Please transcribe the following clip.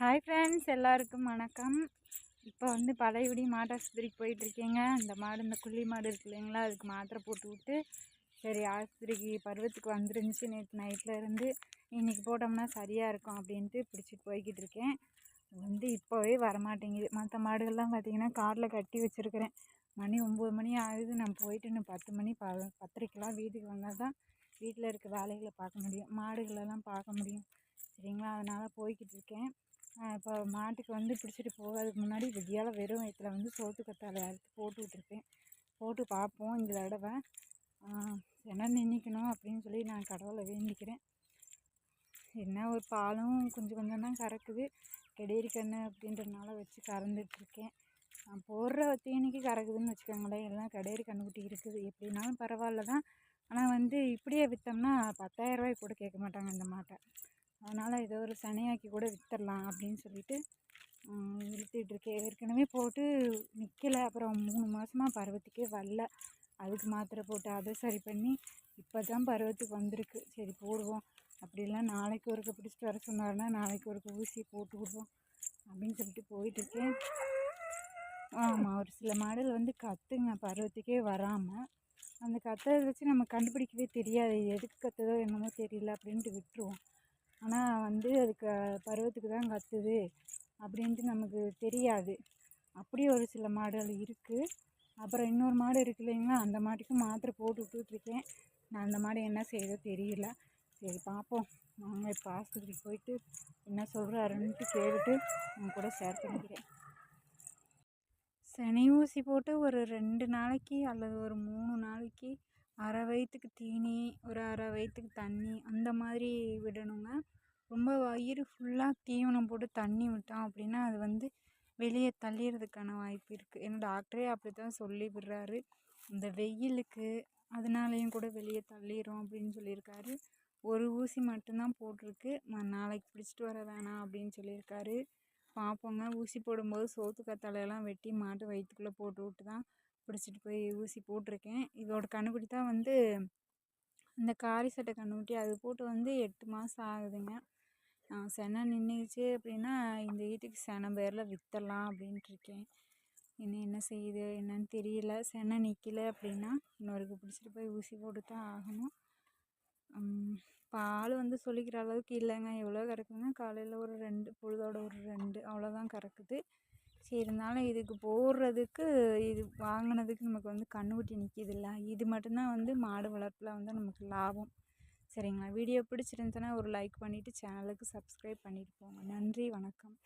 Hi friends எல்லாருக்கும் வணக்கம். இப்போ வந்து பழையபடி மாட்டாஸ்பத்திரிக்கு போயிட்டுருக்கேங்க. அந்த மாடு இந்த குள்ளி மாடு இருக்கு இல்லைங்களா அதுக்கு மாத்திரை போட்டு விட்டு சரி ஆஸ்பத்திரிக்கு பருவத்துக்கு வந்துருந்துச்சு. நேற்று நைட்டில் இருந்து இன்றைக்கி போட்டோம்னா சரியாக இருக்கும் அப்படின்ட்டு பிடிச்சிட்டு போய்கிட்டு இருக்கேன் வந்து இப்போவே வரமாட்டேங்குது. மற்ற மாடுகள்லாம் பார்த்திங்கன்னா காரில் கட்டி வச்சுருக்கிறேன். மணி ஒம்பது மணி ஆகுது. நான் போயிட்டு இன்னும் பத்து மணி ப பத்தரைக்கெலாம் வீட்டுக்கு வந்தால் தான் வீட்டில் இருக்க வேலைகளை பார்க்க முடியும். மாடுகளெல்லாம் பார்க்க முடியும். சரிங்களா? அதனால் போய்கிட்டு இருக்கேன் இப்போ மாட்டுக்கு வந்து பிடிச்சிட்டு போகிறதுக்கு முன்னாடி விடியால வெறும் வயிற்றுல வந்து சோத்து கத்தாழை அறுத்து போட்டு விட்ருப்பேன் போட்டு பார்ப்போம் இந்த தடவை. என்ன நின்றுக்கணும் அப்படின்னு சொல்லி நான் கடவுளை வேண்டிக்கிறேன். என்ன ஒரு பாலும் கொஞ்சம் கொஞ்சம் தான் கறக்குது. கெடேரி கண்ணு அப்படின்றதுனால வச்சு கறந்துட்டுருக்கேன். நான் போடுற தீனிக்கு கறக்குதுன்னு வச்சுக்கோங்களேன். எல்லாம் கெடேரி கன்றுக்குட்டி இருக்குது. எப்படினாலும் பரவாயில்ல தான் ஆனால் வந்து இப்படியே விற்றோம்னா பத்தாயிரரூபாய்க்கு கூட கேட்க மாட்டாங்க இந்த மாட்டை. அதனால் ஏதோ ஒரு சனையாக்கி கூட விற்றுடலாம் அப்படின்னு சொல்லிட்டு இழுத்துட்ருக்கேன் ஏற்கனவே போட்டு நிற்கலை அப்புறம் மூணு மாதமாக பருவத்துக்கே வரல. அதுக்கு மாத்திரை போட்டு அதை சரி பண்ணி இப்போ தான் பருவத்துக்கு வந்திருக்கு. சரி போடுவோம். அப்படிலாம் நாளைக்கு ஒருக்க பிடிச்சிட்டு வர சொன்னார்னா நாளைக்கு ஒருக்க ஊசி போட்டு விடுவோம் அப்படின்னு சொல்லிட்டு போயிட்டுருக்கேன் ஆமாம் ஒரு சில மாடல் வந்து கற்றுங்க பருவத்துக்கே வராமல் அந்த கத்துறதை வச்சு நம்ம கண்டுபிடிக்கவே தெரியாது. எதுக்கு கற்றுதோ என்னமோ தெரியல அப்படின்ட்டு விட்டுருவோம். ஆனால் வந்து அதுக்கு பருவத்துக்கு தான் கத்துது அப்படின்ட்டு நமக்கு தெரியாது. அப்படி ஒரு சில மாடுகள் இருக்குது அப்புறம் இன்னொரு மாடு இருக்கு இல்லைங்களா? அந்த மாட்டுக்கும் மாத்திரை போட்டு விட்டுட்ருக்கேன் நான் அந்த மாடு என்ன செய்யுதோ தெரியல. சரி பார்ப்போம் வாங்க இப்போ ஆஸ்பத்திரிக்கு போயிட்டு என்ன சொல்கிறாருன்ட்டு கேட்டுட்டு உங்க கூட ஷேர் பண்ணிக்கிறேன். சனி ஊசி போட்டு ஒரு ரெண்டு நாளைக்கு அல்லது ஒரு மூணு நாளைக்கு அரை வயிற்றுக்கு தீனி ஒரு அரை வயிற்றுக்கு தண்ணி அந்த மாதிரி விடணுங்க. ரொம்ப வயிறு ஃபுல்லாக தீவனம் போட்டு தண்ணி விட்டோம் அப்படின்னா அது வந்து வெளியே தள்ளிடுறதுக்கான வாய்ப்பு இருக்குது ஏன்னா டாக்டரே அப்படி தான் சொல்லி விடுறாரு. இந்த வெயிலுக்கு அதனாலேயும் கூட வெளியே தள்ளிடும் அப்படின்னு சொல்லியிருக்காரு. ஒரு ஊசி மட்டும்தான் போட்டிருக்கு. நாளைக்கு பிடிச்சிட்டு வர வேணாம் அப்படின்னு சொல்லியிருக்காரு. பார்ப்போங்க ஊசி போடும்போது சோத்து கத்தாழையெல்லாம் வெட்டி மாட்டு வயிற்றுக்குள்ளே போட்டு விட்டு தான் பிடிச்சிட்டு போய் ஊசி போட்டிருக்கேன். இதோட கண்ணுக்குட்டி தான் வந்து இந்த காரி சட்டை கண்ணுக்குட்டி அது போட்டு வந்து எட்டு மாதம் ஆகுதுங்க. செனை நின்றுச்சு அப்படின்னா இந்த வீட்டுக்கு செனை பேரில் விற்றலாம் அப்படின்ட்டு இருக்கேன். இன்னும் என்ன செய்யுது? என்னன்னு தெரியல. செனை நிற்கல அப்படின்னா இன்னொருக்கு பிடிச்சிட்டு போய் ஊசி போட்டு தான் ஆகணும் பால் வந்து சொல்லிக்கிற அளவுக்கு இல்லைங்க. எவ்வளோ கறக்குதுன்னா காலையில் ஒரு ரெண்டு பொழுதோட ஒரு ரெண்டு அவ்வளோதான் கறக்குது. சரி இருந்தாலும் இதுக்கு போடுறதுக்கு இது வாங்கினதுக்கு நமக்கு வந்து கன்றுக்குட்டி நிற்கிதுல்ல இது மட்டும்தான் வந்து மாடு வளர்ப்பில் வந்து நமக்கு லாபம். சரிங்களா? வீடியோ பிடிச்சிருந்துச்சுன்னா ஒரு லைக் பண்ணிவிட்டு சேனலுக்கு சப்ஸ்கிரைப் பண்ணிவிட்டு போங்க. நன்றி வணக்கம்.